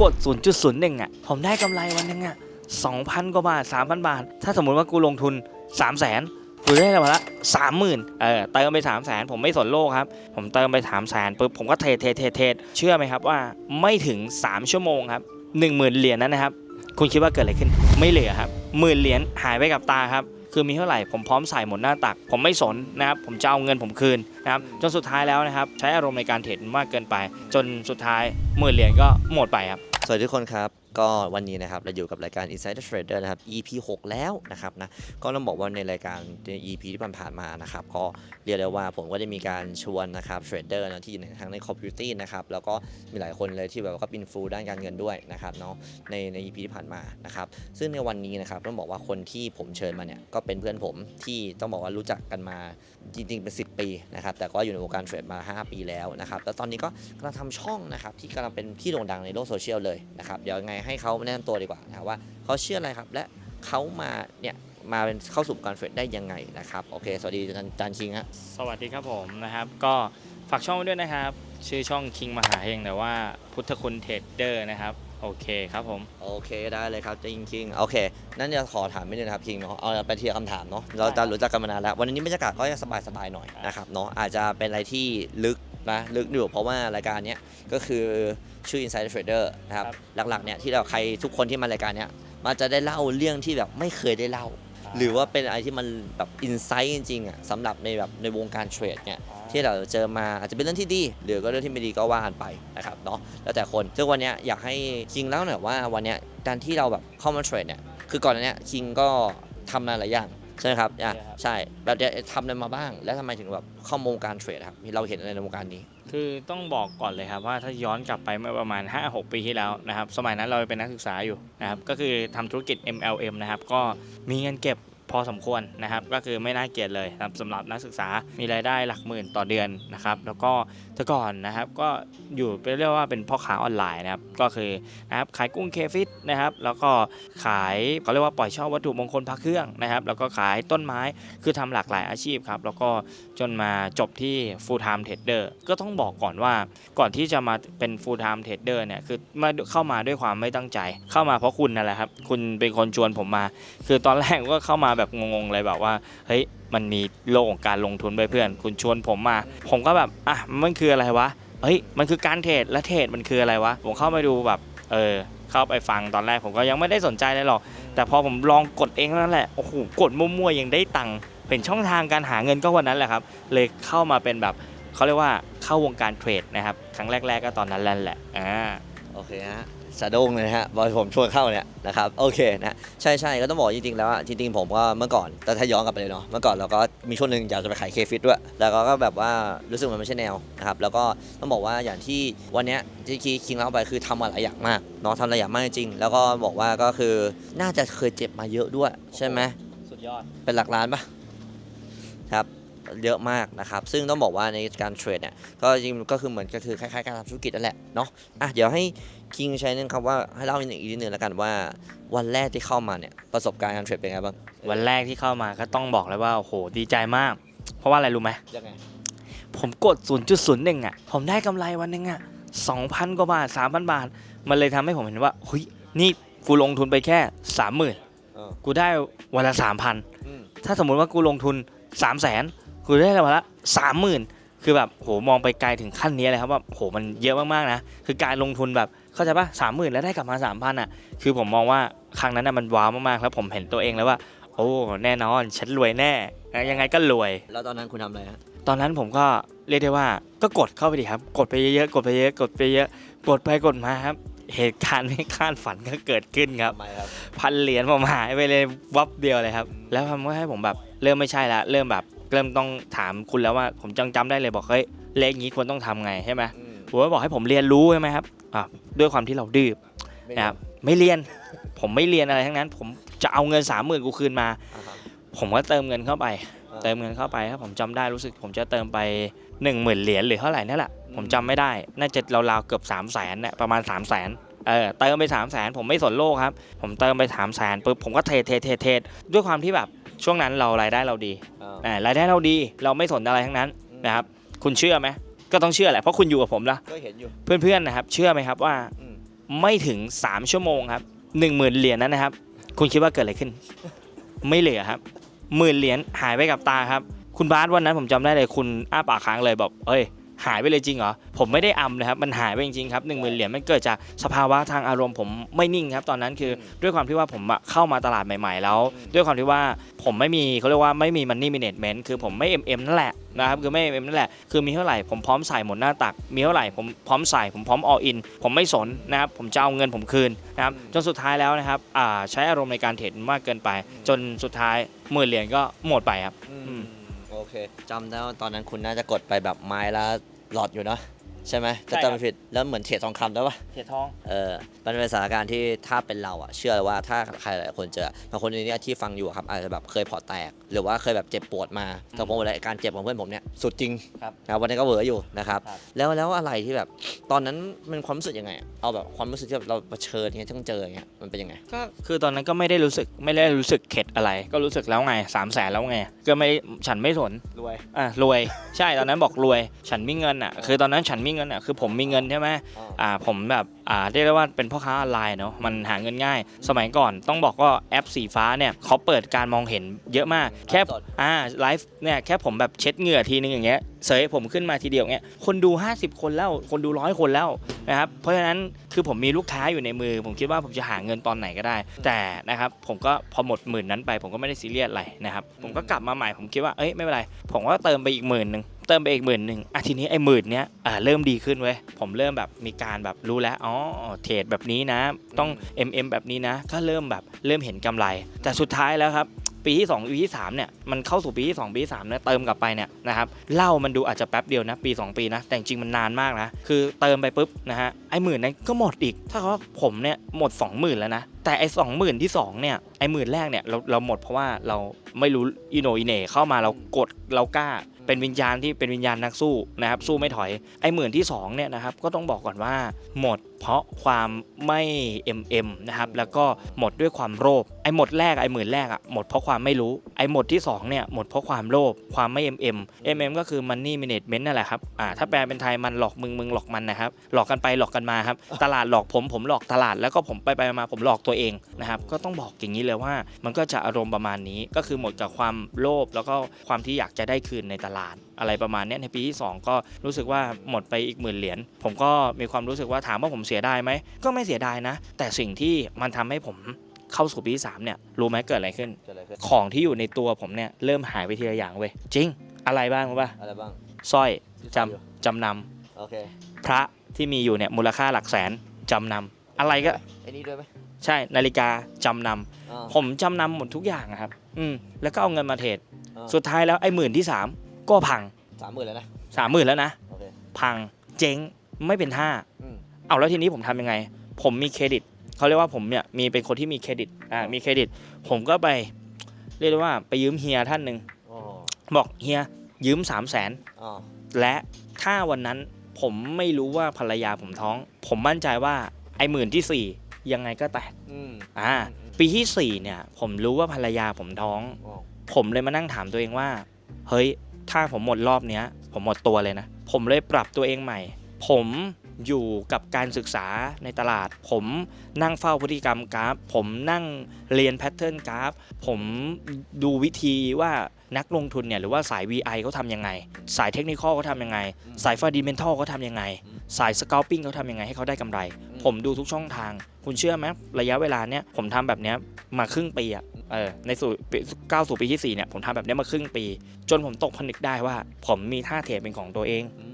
กด 0.01อะ ผมได้กำไรวันหนึงอะ 2,000 กว่าบาท 3,000 บาท ถ้าสมมุติว่ากูลงทุน 3 0 0 0 0นกูได้วันละ30,000เออเติมไป3 0 0 0 0 0ผมไม่สนโลกครับ ผมเติมไป3 0 0 0 0 0ปุ๊บผมก็เทรดเทรดเทรดเทเชื่อไหมครับว่าไม่ถึง 3 ชั่วโมงครับ10,000เหรียญนั้นนะครับ คุณคิดว่าเกิดอะไรขึ้น ไม่เหลือครับหมื่นเหรียญหายไปกับตาครับ คือมีเท่าไหร่ผมพร้อมใส่หมดหน้าตัก ผมไม่สนนะครับผมจะเอาเงินผมคืนนะครับจนสุดท้ายแล้วนะครับใช้อารมณ์ในการเทรดมากเกินไป จนสุดท้ายหมื่นเหรียญก็หมดไปครับ สวัสดีทุกคนครับ ก็วันนี้นะครับเราอยู่กับรายการ Insider Trader นะครับ EP 6 แล้วนะครับนะก็ต้องบอกว่าในรายการใน EP ที่ผ่านมานะครับก็เรียกได้ว่าผมก็ได้มีการชวนนะครับเทรดเดอร์นะที่อยู่ในทั้งในคอมพิวตี้นะครับแล้วก็มีหลายคนเลยที่แบบว่าก็เป็นฟูด้านการเงินด้วยนะครับเนาะในใน EP ที่ผ่านมานะครับซึ่งในวันนี้นะครับต้องบอกว่าคนที่ผมเชิญมาเนี่ยก็เป็นเพื่อนผมที่ต้องบอกว่ารู้จักกันมาจริงๆเป็น 10 ปีนะครับแต่ก็อยู่ในวงการเทรดมา 5 ปีแล้วนะครับแล้วตอนนี้ก็กำลังทำช่องนะครับที่กำลังเป็นที่โด่งดังในโลกโซเชียลเลยนะครับเดี๋ยวไงให้เขาแนะนำตัวดีกว่านะครับว่าเขาเชื่ออะไรครับ และเขามาเนี่ยมาเป็นเข้าสู่การเทรดได้ยังไงนะครับโอเคสวัสดีอาจารย์อาจารย์คิงฮะสวัสดีครับผมนะครับ ก็ฝากช่องไว้ด้วยนะครับ ชื่อช่องคิงมหาเฮงแต่ว่าพุทธคุณเทรดเดอร์นะครับ โอเคครับผม โอเคได้เลยครับคิงคิงโอเคนั่นจะขอถามไม่นึงนะครับคิงเนาะเอาไปทีละคำถามเนาะเราจะรู้จักกันมานานแล้ววันนี้บรรยากาศก็จะสบายๆหน่อยนะครับเนาะอาจจะเป็นอะไรที่ลึก นะลึกอยู่เพราะว่ารายการเนี้ยก็คือชื่อ Insider Trader นะครับครับหลักๆเนี่ยที่เราใครทุกคนที่มารายการเนี้ยมันจะได้เล่าเรื่องที่แบบไม่เคยได้เล่า หรือว่าเป็นอะไรที่มันแบบอินไซต์จริงๆอะสำหรับในแบบในวงการเทรดเนี่ยที่เราเจอมาอาจจะเป็นเรื่องที่ดี หรือก็เรื่องที่ไม่ดีก็ว่ากันไปนะครับเนาะแล้วแต่คนซึ่งวันเนี้ยอยากให้คิงเล่าหน่อยว่าวันเนี้ยการที่เราแบบเข้ามาเทรดเนี่ยคือก่อนหน้าเนี้ยคิงก็ทำมาหลายอย่าง ใช่ไหมครับอะใช่ครับใช่แบบเนี้ยทำอะไรมาบ้าง แล้วทำไมถึงแบบเข้ามาวงการเทรดครับเราเห็นอะไรในวงการนี้ คือต้องบอกก่อนเลยครับว่าถ้าย้อนกลับไปเมื่อประมาณ 5-6 ปีที่แล้วนะครับ สมัยนั้นเราเป็นนักศึกษาอยู่นะครับ ก็คือทำธุรกิจ MLM นะครับ ก็มีเงินเก็บ พอสมควรนะครับ ก็คือไม่น่าเกลียดเลยครับสำหรับนักศึกษามีรายได้หลักหมื่นต่อเดือนนะครับ แล้วก็แต่ก่อนนะครับก็อยู่เรียกว่าเป็นพ่อค้าออนไลน์นะครับ ก็คือนะครับขายกุ้งเคฟิตนะครับ แล้วก็ขายเขาเรียกว่าปล่อยเช่าวัตถุมงคลพระเครื่องนะครับ แล้วก็ขายต้นไม้คือทำหลากหลายอาชีพครับ แล้วก็จนมาจบที่ full time trader ก็ต้องบอกก่อนว่าก่อนที่จะมาเป็น full time trader เนี่ยคือมาเข้ามาด้วยความไม่ตั้งใจ เข้ามาเพราะคุณนั่นแหละครับคุณเป็นคนชวนผมมา คือตอนแรกก็เข้ามาแบบงงๆเลยแบบว่าเฮ้ยมันมีโลกของการลงทุนไปเพื่อน คุณชวนผมมา ผมก็แบบอะมันคืออะไรวะเฮ้ยมันคือการเทรดและเทรดมันคืออะไรวะผมเข้าไปดูแบบเออเข้าไปฟังตอนแรกผมก็ยังไม่ได้สนใจเลยหรอก แต่พอผมลองกดเองนั้นแหละโอ้โหกดมั่วๆยังได้ตังค์เป็นช่องทางการหาเงินก็วันนั้นแหละครับ เลยเข้ามาเป็นแบบเขาเรียกว่าเข้าวงการเทรดนะครับ ครั้งแรก ๆก็ตอนนั้นแหละอ่าโอเคฮะ สะดุ้งเลยฮะบอยผมชวนเข้าเนี่ยนะครับโอเคนะใช่ใช่ก็ต้องบอกจริงๆแล้วอะจริงๆผมก็เมื่อก่อนแต่ถ้าย้อนกลับไปเลยเนาะเมื่อก่อนเราก็มีช่วงหนึ่งอยากจะไปขายเคฟิตด้วยแล้วก็แบบว่ารู้สึกมันไม่ใช่แนวนะครับแล้วก็ต้องบอกว่าอย่างที่วันเนี้ยที่คีคิงเล่าไปคือทำมาหลายอย่างมากเนาะทำหลายอย่างมากจริงแล้วก็บอกว่าก็คือน่าจะเคยเจ็บมาเยอะด้วย ใช่ไหมสุดยอดเป็นหลักล้านปะครับเยอะมากนะครับ ซึ่งต้องบอกว่าในการเทรดเนี่ยก็จริงก็คือเหมือนก็คือคล้ายๆการทำธุรกิจนั่นแหละเนาะอะเดี๋ยวให้ คิงใช้นึงครับว่าให้เล่าอีกนิดนึงแล้วกันว่า วันแรกที่เข้ามาเนี่ยประสบการณ์การเทรดเป็นไงบ้างวันแรกที่เข้ามาก็ต้องบอกเลยว่าโอ้โหดีใจมาก เพราะว่าอะไรรู้ไหมยังไงผมกด 0.01อะผมได้กำไรวันหนึงอะ2,000 กว่าบาท 3,000 บาท มันเลยทำให้ผมเห็นว่าเฮ้ยนี่กูลงทุนไปแค่ 30,000 เออกูได้วันละ 3,000 อืมถ้าสมมุติว่ากูลงทุน 3 0 0 0 0นกูได้วันละ 30,000 คือแบบโหมองไปไกลถึงขั้นนี้เลยครับว่าโหมันเยอะมากๆนะคือการลงทุนแบบ เข้าใจปะสามหมื่นแล้วได้กลับมาสามพันอะ คือผมมองว่าครั้งนั้นน่ะมันว้าวมากๆแล้วผมเห็นตัวเองแล้วว่า โอ้แน่นอนฉันรวยแน่ยังไงก็รวย แล้วตอนนั้นคุณทำอะไรฮะตอนนั้นผมก็เรียกได้ว่าก็กดเข้าไปดิครับ กดไปเยอะๆกดไปเยอะกดไปเยอะกดไปกดมาครับ เหตุการณ์ไม่คาดฝันก็เกิดขึ้นครับทำไมครับพันเหรียญผมหายไปเลยวับเดียวเลยครับ แล้วทำให้ผมแบบเริ่มไม่ใช่ละเริ่มแบบเริ่มต้องถามคุณแล้วว่าผมจังจำได้เลยบอกเฮ้ยเลขนี้ควรต้องทำไงใช่ไหมอืมผมก็บอกให้ผมเรียนรู้ใช่ไหมครับอะ ด้วยความที่เราดื้อไม่นะครับไม่เรียน ผมไม่เรียนอะไรทั้งนั้น ผมจะเอาเงินสามหมื่นกูคืนมาอ่าครับผมก็เติมเงินเข้าไปอ่าเติมเงินเข้าไปครับผมจำได้รู้สึก ผมจะเติมไป1 0,000เหรียญหรือเท่าไหร่นั่นแหละอืมผมจำไม่ได้ น่าจะราวๆเกือบ3 0 0แสนเนี่ยประมาณ 3 0 0แสนเออเติมไป3 0 0แสนผมไม่สนโลกครับ ผมเติมไป3 0 0แสนปุ๊บผมก็เทรดเทรดเทรดเทรดด้วยความที่แบบช่วงนั้นเรารายได้เราดีอ่าอ่ารายได้เราดี เราไม่สนอะไรทั้งนั้นนะครับคุณเชื่อไหม ก็ต้องเชื่อแหละเพราะคุณอยู่กับผมละก็เห็นอยู่ เพื่อนๆนะครับ เชื่อไหมครับว่าอืม ไม่ถึง 3 ชั่วโมงครับ1 0,000เหรียญนั้นนะครับ คุณคิดว่าเกิดอะไรขึ้น ไม่เหลือครับหมื่นเหรียญหายไปกับตาครับ คุณบาสวันนั้นผมจำได้เลยคุณอ้าปากค้างเลยบอกเอ้ย หายไปเลยจริงเหรอ ผมไม่ได้อำนะครับ มันหายไปจริงๆครับหนึ่งหมื่นเหรียญมันเกิดจากสภาวะทางอารมณ์ผมไม่นิ่งครับ ตอนนั้นคือด้วยความที่ว่าผมอะเข้ามาตลาดใหม่ ๆ แล้ว ด้วยความที่ว่าผมไม่มีเขาเรียกว่าไม่มี money management คือผมไม่ MM นั่นแหละนะครับคือไม่ MM นั่นแหละคือมีเท่าไหร่ผมพร้อมใส่หมดหน้าตัก มีเท่าไหร่ผมพร้อมใส่ผมพร้อม all in ผมไม่สนนะครับผมจะเอาเงินผมคืนนะครับจนสุดท้ายแล้วนะครับอ่าใช้อารมณ์ในการเทรดมากเกินไป จนสุดท้ายหมื่นเหรียญก็หมดไปครับอืมโอเค จำได้ว่าตอนนั้นคุณน่าจะกดไปแบบไม้ละหลอดอยู่เนาะ ใช่ไหมใช่จะครับจำไม่ผิดแล้วเหมือนเทรดทองคำด้วยปะเทรดทอง เออมันเป็นสถานการณ์ที่ถ้าเป็นเราอะเชื่อเลยว่าถ้าใครหลายคนเจอบางคนในนี้ที่ฟังอยู่อะครับอาจจะแบบเคยพอร์ตแตก หรือว่าเคยแบบเจ็บปวดมาแต่ผมบอกเลยการเจ็บของเพื่อนผมเนี่ยสุดจริงครับนะวันนี้ก็เหวออยู่นะครับครับ แล้วแล้วอะไรที่แบบตอนนั้นมันความรู้สึกยังไงอะเอาแบบความรู้สึกที่แบบเราเผชิญเนี่ยต้องเจออย่างเงี้ยมันเป็นยังไง ก็คือตอนนั้นก็ไม่ได้รู้สึกไม่ได้รู้สึกเข็ดอะไร ก็รู้สึกแล้วไงสามแสนแล้วไงก็ไม่ฉันไม่สนรวยอะรวย ใช่ตอนนั้นบอกรวย ฉันมีเงินอะ คือตอนนั้นฉันมีเงินอะคือผมมีเงินใช่ไหมอ่าผมแบบอ่าเรียกได้ว่าเป็นพ่อค้าออนไลน์เนาะมันหาเงินง่าย สมัยก่อนต้องบอกว่าแอปสีฟ้าเนี่ยเขาเปิดการมองเห็นเยอะมากแค่สดอ่าไลฟ์เนี่ยแค่ผมแบบเช็ดเหงื่อทีนึงอย่างเงี้ยเสยผมขึ้นมาทีเดียวเงี้ยคนดู 50 คนแล้วคนดูร้อยคนแล้วนะครับเพราะฉะนั้นคือผมมีลูกค้าอยู่ในมือ ผมคิดว่าผมจะหาเงินตอนไหนก็ได้ แต่นะครับผมก็พอหมดหมื่นนั้นไป ผมก็ไม่ได้ซีเรียสอะไรนะครับผมก็กลับมาใหม่ผมคิดว่าเอ้ยไม่เป็นไรผมก็เติมไปอีกหมื่นหนึ่ง เติมไปอีกหมื่นหนึ่งอะทีนี้ไอ้หมื่นเนี้ยอ่าเริ่มดีขึ้นเว้ยผมเริ่มแบบมีการแบบรู้แล้วอ๋อเทรดแบบนี้นะ ต้อง MM แบบนี้นะ ก็เริ่มแบบเริ่มเห็นกำไร แต่สุดท้ายแล้วครับปีที่2ปีที่3เนี่ยมันเข้าสู่ปีที่ 2 ปีที่3เนี่ยเติมกลับไปเนี่ยนะครับเล่ามันดูอาจจะแป๊บเดียวนะปี 2 ปีนะ แต่จริงมันนานมากนะคือเติมไปปุ๊บนะฮะไอ้หมื่นนั้นก็หมดอีก ถ้าเขาผมเนี่ยหมด 20,000 แล้วนะ แต่ไอ้สองหมื่นที่2เนี่ยไอ้หมื่นแรกเนี่ยเราเราหมดเพราะว่าเราไม่รู้อิโนอิเน่เข้ามาเรากดเรากล้า เป็นวิญญาณที่เป็นวิญญาณนักสู้นะครับสู้ไม่ถอยไอ้หมื่นที่สองเนี่ยนะครับก็ต้องบอกก่อนว่าหมด เพราะความไม่ MM นะครับแล้วก็หมดด้วยความโลภไอ้หมดแรกไอ้หมื่นแรกอะหมดเพราะความไม่รู้ไอ้หมดที่สองเนี่ยหมดเพราะความโลภความไม่ MM MM ก็คือ Money Management นั่นแหละครับอ่าถ้าแปลเป็นไทยมันหลอกมึงมึงหลอกมันนะครับหลอกกันไปหลอกกันมาครับตลาดหลอกผมผมหลอกตลาดแล้วก็ผมไปไปมาผมหลอกตัวเองนะครับก็ต้องบอกอย่างนี้เลยว่า มันก็จะอารมณ์ประมาณนี้ก็คือหมดจากความโลภแล้วก็ความที่อยากจะได้คืนในตลาดอะไรประมาณเนี้ยในปีที่ 2 ก็รู้สึกว่าหมดไปอีกหมื่นเหรียญผมก็มีความรู้สึกว่าถามว่าผมเสียดายไหมก็ไม่เสียดายนะ แต่สิ่งที่มันทำให้ผมเข้าสู่ปีที่3เนี่ยรู้ไหมเกิดอะไรขึ้นเกิดอะไรขึ้น ของที่อยู่ในตัวผมเนี่ยเริ่มหายไปทีละอย่างเว้ยจริง อะไรบ้างรู้ป่ะอะไรบ้างสร้อยที่จำใส่อยู่จำนำโอเคพระที่มีอยู่เนี่ยมูลค่าหลักแสนจำนำอะไรก็ไอ้นี่ด้วยไหมใช่นาฬิกาจำนำอ่าผมจำนำหมดทุกอย่างอะครับ อืมแล้วก็เอาเงินมาเทรดอ่าสุดท้ายแล้วไอ้หมื่นที่สาม ก็พังสามหมื่นแล้วนะสามหมื่นแล้วนะ โอเคพังเจ๊งไม่เป็นท่า อืม เอาแล้วทีนี้ผมทำยังไง ผมมีเครดิต เขาเรียกว่าผมเนี่ยมีเป็นคนที่มีเครดิต อ่า มีเครดิต ผมก็ไป เรียกได้ว่าไปยืมเฮียท่านหนึ่งโอ้บอกเฮียยืมสามแสนอ๋อและถ้าวันนั้นผมไม่รู้ว่าภรรยาผมท้อง ผมมั่นใจว่าไอ้หมื่นที่สี่ยังไงก็แตก อืมอ่า ปีที่สี่เนี่ย ผมรู้ว่าภรรยาผมท้อง อ๋อผมเลยมานั่งถามตัวเองว่า เฮ้ย ถ้าผมหมดรอบเนี้ย ผมหมดตัวเลยนะ ผมเลยปรับตัวเองใหม่ ผมอยู่กับการศึกษาในตลาด ผมนั่งเฝ้าพฤติกรรมกราฟ ผมนั่งเรียนแพทเทิร์นกราฟ ผมดูวิธีว่านักลงทุนเนี่ยหรือว่าสาย VI เขาทำยังไง สายเทคนิคเขาทำยังไง สายฟ u ดิเมนทัลเขาทำยังไง สายส c า l ปิ้งเขาทำยังไงให้เขาได้กำไร ผมดูทุกช่องทาง คุณเชื่อไหมระยะเวลาเนี้ยผมทำแบบเนี้ยมาครึ่งปีอะ เออในสู่ปีก้าวสู่ปีที่สี่เนี่ยผมทำแบบเนี้ยมาครึ่งปี จนผมตกผนึกได้ว่า ผมมีท่าเทรดเป็นของตัวเองอืม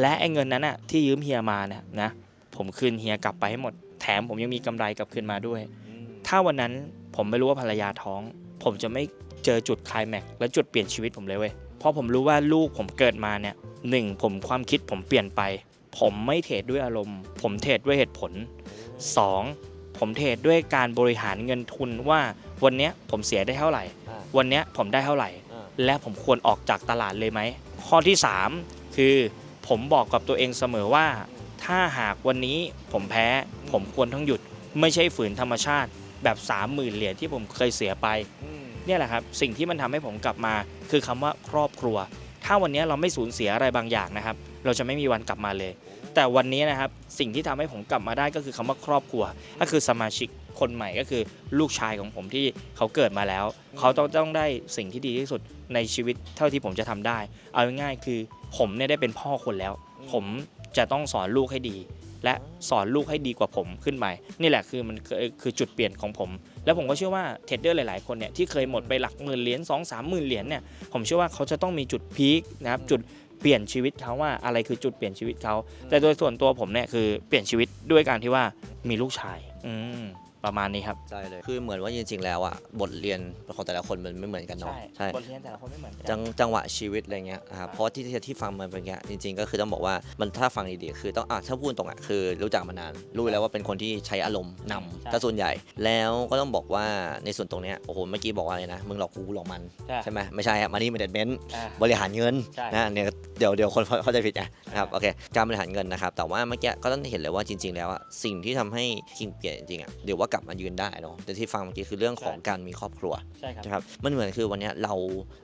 และไอ้เงินนั้นอะที่ยืมเฮียมาเนี่ยนะ ผมคืนเฮียกลับไปให้หมด แถมผมยังมีกำไรกลับคืนมาด้วยอืมถ้าวันนั้นผมไม่รู้ว่าภรรยาท้อง ผมจะไม่เจอจุดไคลายแม็กซ์และจุดเปลี่ยนชีวิตผมเลยเว้ยเพราะผมรู้ว่าลูกผมเกิดมาเนี่ยหนึ่งผมความคิดผมเปลี่ยนไป ผมไม่เทรดด้วยอารมณ์ ผมเทรดด้วยเหตุผล 2. ผมเทรดด้วยการบริหารเงินทุนว่า วันเนี้ยผมเสียได้เท่าไหร่ อ่า วันเนี้ยผมได้เท่าไหร่ อ่าและผมควรออกจากตลาดเลยไหม ข้อที่ 3 คือผมบอกกับตัวเองเสมอว่า ถ้าหากวันนี้ผมแพ้ผมควรต้องหยุด ไม่ใช่ฝืนธรรมชาติแบบ 30,000 เหรียญที่ผมเคยเสียไป อืมเนี่ยแหละครับ สิ่งที่มันทำให้ผมกลับมา คือคำว่าครอบครัว ถ้าวันนี้เราไม่สูญเสียอะไรบางอย่างนะครับ เราจะไม่มีวันกลับมาเลยแแต่วันนี้นะครับสิ่งที่ทำให้ผมกลับมาได้ก็คือคำว่าครอบครัว ก็คือสมาชิก คนใหม่ก็คือลูกชายของผมที่เขาเกิดมาแล้ว เขาต้องต้องได้สิ่งที่ดีที่สุดในชีวิตเท่าที่ผมจะทำได้ เอาง่ายๆคือผมเนี่ยได้เป็นพ่อคนแล้ว ผมจะต้องสอนลูกให้ดี และสอนลูกให้ดีกว่าผมขึ้นไปนี่แหละคือมันคือคือจุดเปลี่ยนของผม แล้วผมก็เชื่อว่าเทรดเดอร์หลายๆคนเนี่ยที่เคยหมดไปหลักหมื่นเหรียญสองสามหมื่นเหรียญเนี่ยผมเชื่อว่าเขาจะต้องมีจุดพีคนะครับจุดเปลี่ยนชีวิตเขาว่าอะไรคือจุดเปลี่ยนชีวิตเขาแต่โดยส่วนตัวผมเนี่ยคือเปลี่ยนชีวิตด้วยการที่ว่ามีลูกชาย อืม ประมาณนี้ครับ ใช่เลย คือเหมือนว่าจริงๆแล้วอะบทเรียนของแต่ละคนมันไม่เหมือนกันเนาะ ใช่บทเรียนแต่ละคนไม่เหมือนกัจังจังหวะชีวิตอะไรเงี้ยนะครับเพราะที่ที่ที่ฟังมาเป็นเงี้ยจริงๆ ก็คือต้องบอกว่ามันถ้าฟังดีๆคือต้องอะถ้าพูดตรงอะคือรู้จักมานาน รู้แล้วว่าเป็นคนที่ใช้อารมณ์นำถ้าส่วนใหญ่ แล้วก็ต้องบอกว่าในส่วนตรงเนี้ยโอ้โหเมื่อกี้บอกว่าอะไรนะมึงหลอกกูหลอกมันใช่ใช่ไหมไม่ใช่อะมันนี่มันเด็ดเมนอ่าบริหารเงินใช่นะเนี่ย เดี๋ยวเดี๋ยวคนเข้าใจผิดไงนะครับโอเคการบริหารเงินนะครับ แต่ว่าเมื่อกี้ก็ต้องเห็นเลยว่าจริง ๆ แล้วอะสิ่งที่ทำให้คิงเปลี่ยนจริงๆอะเดี๋ยวว่ากลับมายืนได้เนาะแต่ที่ฟังเมื่อกี้คือเรื่องของการมีครอบครัวใช่ครับนะครับมันเหมือนคือวันเนี้ยเรา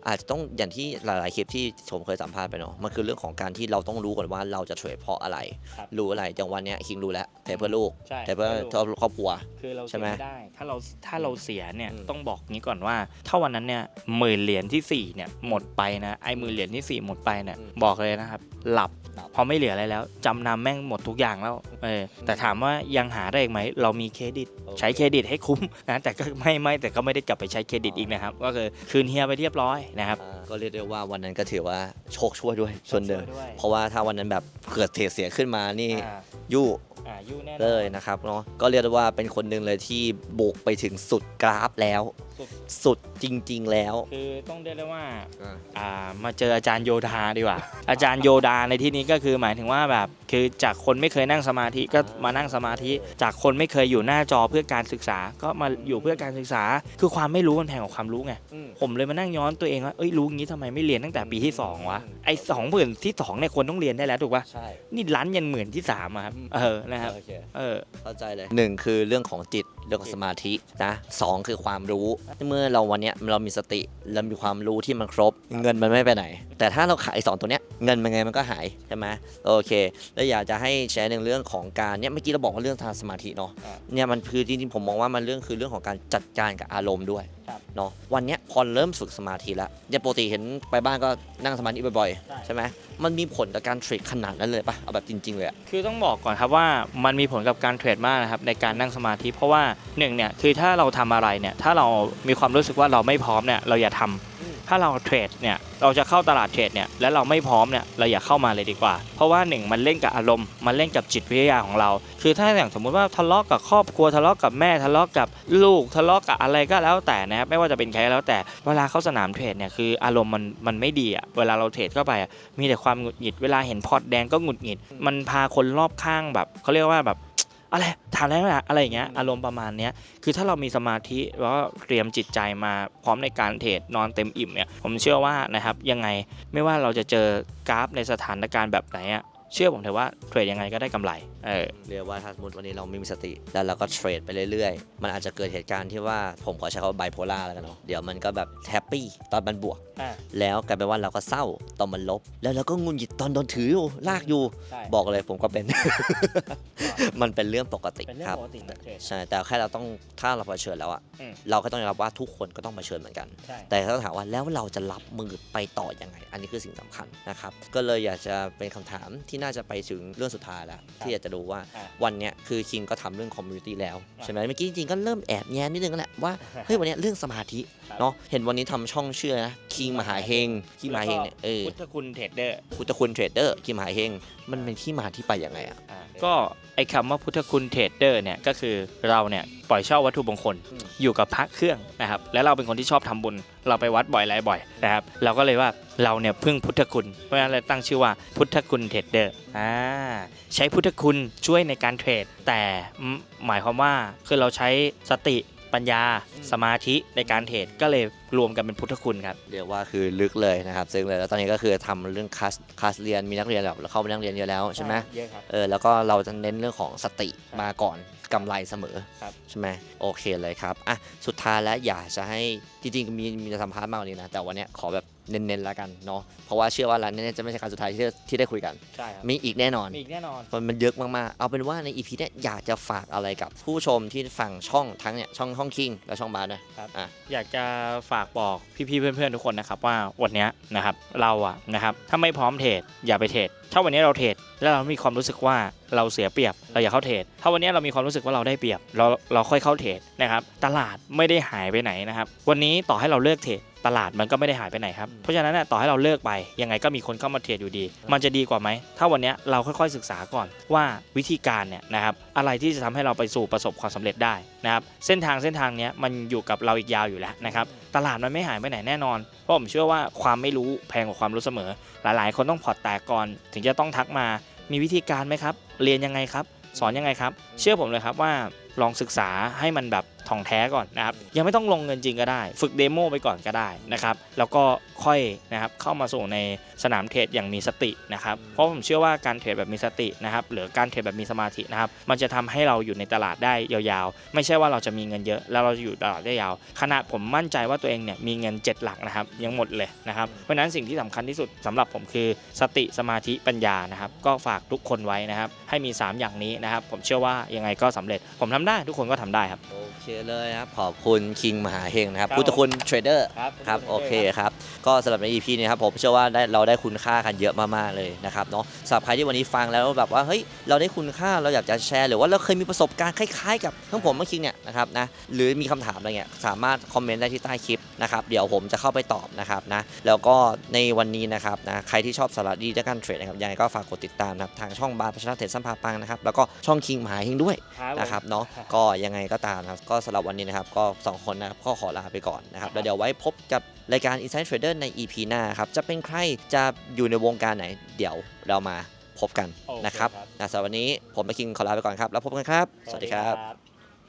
อาจจะต้องอย่างที่หลายๆคลิปที่ผมเคยสัมภาษณ์ไปเนาะมันคือเรื่องของการที่เราต้องรู้ก่อนว่าเราจะเทรดเพราะอะไรครับรู้อะไรอย่างวันเนี้ยคิงรู้แล้วเทรดเพื่อลูกใช่เทรดเพื่อเพื่อลูกครอบครัวคือเราใช่ไหมเสียไม่ได้ถ้าเราถ้าเราเสียเนี่ยอืมต้องบอกงี้ก่อนว่าถ้าวันนั้นเนี่ยหมื่นเหรียญที่สี่เนี่ยหมดไปนะไอ้หมื่นเหรียญที่สี่หมดไปเนี่ยบอกเลยนะครับหลับ หลับพอไม่เหลืออะไรแล้ว จำนำแม่งหมดทุกอย่างแล้วเออแต่ถามว่ายังหาได้อีกไหม เรามีเครดิต ใช้เครดิตให้คุ้มนะแต่ก็ไม่ไม่แต่ก็ไม่ได้กลับไปใช้เครดิตอีกนะครับ ก็คือคืนเฮียไปเรียบร้อยนะครับอ่าก็เรียกได้ว่าวันนั้นก็ถือว่าโชคช่วยด้วยส่วนหนึ่งช่วยด้วยเพราะว่าถ้าวันนั้นแบบเกิดเทรดเสียขึ้นมานี่อ่ายู่อ่ายู่แน่นอนเลยนะครับเนาะก็เรียกได้ว่าเป็นคนหนึ่งเลยที่บุกไปถึงสุดกราฟแล้ว สุดสุดจริง ๆ แล้ว คือต้องเรียกได้ว่าอ่าอ่ามาเจออาจารย์โยธาดีกว่า อาจารย์โยดาในที่นี้ก็คือหมายถึงว่าแบบคือจากคนไม่เคยนั่งสมาธิก็มานั่งสมาธิ จากคนไม่เคยอยู่หน้าจอเพื่อการศึกษา ก็มาอยู่เพื่อการศึกษา คือความไม่รู้มันแพงกว่าความรู้ไงผมเลยมานั่งย้อนตัวเองว่าเอ้ยรู้งี้ทำไมไม่เรียนตั้งแต่ปีที่สองวะไอ้สองหมื่นที่สองเนี่ยควรต้องเรียนได้แล้วถูกปะใช่นี่ล้านยันหมื่นที่สามอะครับเออนะครับโอเคเออเข้าใจเลยหนึ่งคือเรื่องของจิต เรื่องของสมาธินะสองคือความรู้ เมื่อเราวันเนี้ยเรามีสติเรามีความรู้ที่มันครบ เงินมันไม่ไปไหน แต่ถ้าเราขายสองตัวเนี้ยเงินมันไงมันก็หายใช่ไหมโอเค แล้วอยากจะให้แชร์ในเรื่องของการเนี่ยเมื่อกี้เราบอกว่าเรื่องทางสมาธิเนาะอ่าเนี่ยมันคือจริงๆผมมองว่ามันเรื่องคือเรื่องของการจัดการกับอารมณ์ด้วยครับเนาะวันเนี้ยพอเริ่มฝึกสมาธิแล้วเนี่ยปกติเห็นไปบ้านก็นั่งสมาธิบ่อยใช่ๆใช่ไหมมันมีผลกับการเทรดขนาดนั้นเลยปะเอาแบบจริง ๆ เลยอะคือต้องบอกก่อนครับว่ามันมีผลกับการเทรดมากนะครับในการนั่งสมาธิเพราะว่าหนึ่งเนี่ยคือถ้าเราทำอะไรเนี่ยถ้าเรามีความรู้สึกว่าเราไม่พร้อมเนี่ยเราอย่าทำ ถ้าเราเทรดเนี่ยเราจะเข้าตลาดเทรดเนี่ยแล้วเราไม่พร้อมเนี่ยเราอย่าเข้ามาเลยดีกว่า เพราะว่าหนึ่งมันเล่นกับอารมณ์มันเล่นกับจิตวิทยาของเรา คือถ้าอย่างสมมุติว่าทะเลาะกับครอบครัวทะเลาะกับแม่ทะเลาะกับลูกทะเลาะกับอะไรก็แล้วแต่นะครับไม่ว่าจะเป็นใครแล้วแต่เวลาเข้าสนามเทรดเนี่ยคืออารมณ์มันมันไม่ดีอะเวลาเราเทรดเข้าไปอะมีแต่ความหงุดหงิดเวลาเห็นพอร์ตแดงก็หงุดหงิด มันพาคนรอบข้างแบบเขาเรียกว่าแบบ อะไรถามอะไรนะอะไรอย่างเงี้ยอารมณ์ประมาณเนี้ยคือถ้าเรามีสมาธิแล้วก็เตรียมจิตใจมาพร้อมในการเทรดนอนเต็มอิ่มเนี่ยผมเชื่อว่านะครับยังไงไม่ว่าเราจะเจอกราฟในสถานการณ์แบบไหนอะ เชื่อผมเถอะว่าเทรดยังไงก็ได้กำไรเออเรียกว่าถ้าสมมติวันนี้เราไม่มีสติ แล้วเราก็เทรดไปเรื่อยๆ มันอาจจะเกิดเหตุการณ์ที่ว่าผมขอใช้คำว่าไบโพล่าแล้วกันเนาะเดี๋ยวมันก็แบบแฮปปี้ตอนมันบวกอ่าแล้วกลายเป็นว่าเราก็เศร้าตอนมันลบ แล้วเราก็งุนหงิดตอนโดนถืออยู่ลากอยู่ใช่บอกเลยผมก็เป็น มันเป็นเรื่องปกติเป็นเรื่อคงรับปกติของเทรดใช่แต่แค่เราต้องถ้าเราเผชิญแล้วอะอืมเราก็ต้องยอมรับว่าทุกคนก็ต้องเผชิญเหมือนกันใช่แต่ถ้าถามว่าแล้วเราจะรับมือไปต่อยังไง อันนี้คือสิ่งสำคัญนะครับก็เลยอยากจะเป็นคำถามที่น่าจะไปถึงเรื่องสุดท้ายแล้ว ที่อยากจะรู้ว่าอะวันเนี้ยคือคิงก็ทำเรื่องคอมมูนิตี้แล้วอะใช่ไหมเมื่อกี้จริงๆก็เริ่มแอบแย้มนิดนึงแล้วแหละว่าเฮ้ยวันเนี้ยเรื่องสมาธิครับเนาะเห็นวันนี้ทำช่องชื่อนะคิงมหาเฮงคิงมหาเฮงเนี่ยเออพุทธคุณเทรดเดอร์พุทธคุณเทรดเดอร์คิงมหาเฮงมันเป็นที่มาที่ไปยังไงอะอ่า ก็ไอ้คำว่าพุทธคุณเทรดเดอร์เนี่ยก็คือเราเนี่ยปล่อยเช่าวัตถุมงคลอืมอยู่กับพระเครื่องนะครับแล้วเราเป็นคนที่ชอบทำบุญ เราไปวัดบ่อยไรบ่อยนะครับเราก็เลยว่าเราเนี่ยพึ่งพุทธคุณเพราะฉะนั้นเลยตั้งชื่อว่าพุทธคุณเทรดเดอร์อ่าใช้พุทธคุณช่วยในการเทรด แต่อืมหมายความว่าคือเราใช้สติปัญญาสมาธิในการเทรดก็เลย รวมกันเป็นพุทธคุณครับ เรียกว่าคือลึกเลยนะครับซึ่งเลยแล้วตอนนี้ก็คือทำเรื่องคลาสคลาสเรียนมีนักเรียนแบบเข้าไปนักเรียนเยอะแล้วใช่ไหมเยอะครับ เออแล้วก็เราจะเน้นเรื่องของสติครับมาก่อนกำไรเสมอครับ ใช่ไหมโอเคเลยครับอะสุดท้ายแล้วอยากจะให้จริงๆมีมีจะสัมภาษณ์มากกว่านี้นะ แต่วันเนี้ยขอแบบเน้นๆแล้วกันเนาะเพราะว่าเชื่อว่าร้านนี้จะไม่ใช่ครั้งสุดท้ายที่ได้ที่ได้คุยกัน ใช่ครับมีอีกแน่นอน มีอีกแน่นอน มันมันเยอะมากๆ เอาเป็นว่าใน EP เนี้ยอยากจะฝากอะไรกับผู้ชมที่ฟังช่องทั้งเนี่ยช่องช่องคิงและช่องบาร์นะครับ อะ อยากจะฝากบอกพี่ๆเพื่อนๆทุกคนนะครับว่าวันนี้นะครับเราอะนะครับถ้าไม่พร้อมเทรดอย่าไปเทรดถ้าวันนี้เราเทรดแล้วเรามีความรู้สึกว่าเราเสียเปรียบเราอย่าเข้าเทรดถ้าวันนี้เรามีความรู้สึกว่าเราได้เปรียบเราเราค่อยเข้าเทรดนะครับตลาดไม่ได้หายไปไหนนะครับวันนี้ต่อให้เราเลิกเทรด ตลาดมันก็ไม่ได้หายไปไหนครับ เพราะฉะนั้นน่ะต่อให้เราเลิกไป ยังไงก็มีคนเข้ามาเทรดอยู่ดี มันจะดีกว่าไหม ถ้าวันเนี้ยเราค่อยๆศึกษาก่อนว่าวิธีการเนี่ยนะครับอะไรที่จะทำให้เราไปสู่ประสบความสำเร็จได้นะครับเส้นทางเส้นทางเนี้ยมันอยู่กับเราอีกยาวอยู่แล้วนะครับตลาดมันไม่หายไปไหนแน่นอน เพราะผมเชื่อว่าความไม่รู้แพงกว่าความรู้เสมอ หลายๆ คนต้องพอร์ตแตกก่อน ถึงจะต้องทักมามีวิธีการไหมครับ เรียนยังไงครับ สอนยังไงครับ เชื่อผมเลยครับว่าลองศึกษาให้มันแบบ ถ่องแท้ก่อนนะครับยังไม่ต้องลงเงินจริงก็ได้ ฝึกเดโมไปก่อนก็ได้นะครับแล้วก็ค่อยนะครับเข้ามาสู่ในสนามเทรดอย่างมีสตินะครับเพราะผมเชื่อว่าการเทรดแบบมีสตินะครับหรือการเทรดแบบมีสมาธินะครับมันจะทำให้เราอยู่ในตลาดได้ยาวๆ ไม่ใช่ว่าเราจะมีเงินเยอะ แล้วเราจะอยู่ตลาดได้ยาว ขนาดผมมั่นใจว่าตัวเองเนี่ยมีเงิน 7 หลักนะครับยังหมดเลยนะครับเพราะฉะนั้นสิ่งที่สำคัญที่สุดสำหรับผมคือสติสมาธิปัญญานะครับก็ฝากทุกคนไว้นะครับให้มี 3 อย่างนี้นะครับผมเชื่อว่ายังไงก็สำเร็จผมทำได้ทุกคนก็ทำได้ครับโอเคเลยครับ ขอบคุณคิงมหาเฮงนะครับครับพุทธคุณเทรดเดอร์ครับครับโอเคครับ ก็สำหรับใน EP นี้ครับผมเชื่อว่าได้เราได้คุณค่ากันเยอะมากๆเลยนะครับเนาะสำหรับใครที่วันนี้ฟังแล้วแบบว่าเฮ้ยเราได้คุณค่าเราอยากจะแชร์หรือว่าเราเคยมีประสบการณ์คล้ายๆ กับทั้งผมเมื่อคิงเนี่ยนะครับนะหรือมีคำถามอะไรเงี้ยสามารถคอมเมนต์ได้ที่ใต้คลิปนะครับเดี๋ยวผมจะเข้าไปตอบนะครับนะแล้วก็ในวันนี้นะครับนะใครที่ชอบสาระดีด้านการเทรดนะครับยังไงก็ฝากกดติดตามนะครับทางช่องบาร์พัชรเทรดสัมภาปังนะครับแล้วก็ช่องคิงมหาเฮงด้วยนะครับเนาะก็ยังไงก็ตามนะครับก็สำหรับวันนี้นะครับ ก็สองคนนะครับก็ขอลาไปก่อนนะครับ แล้วเดี๋ยวไว้พบกับรายการ Inside Trader ใน EP หน้าครับ จะเป็นใครจะอยู่ในวงการไหน เดี๋ยวเรามาพบกันโอเคนะครับครับนะสำหรับวันนี้ผมและคิงขอลาไปก่อนครับ แล้วพบกันครับ สวัสดีครับครับ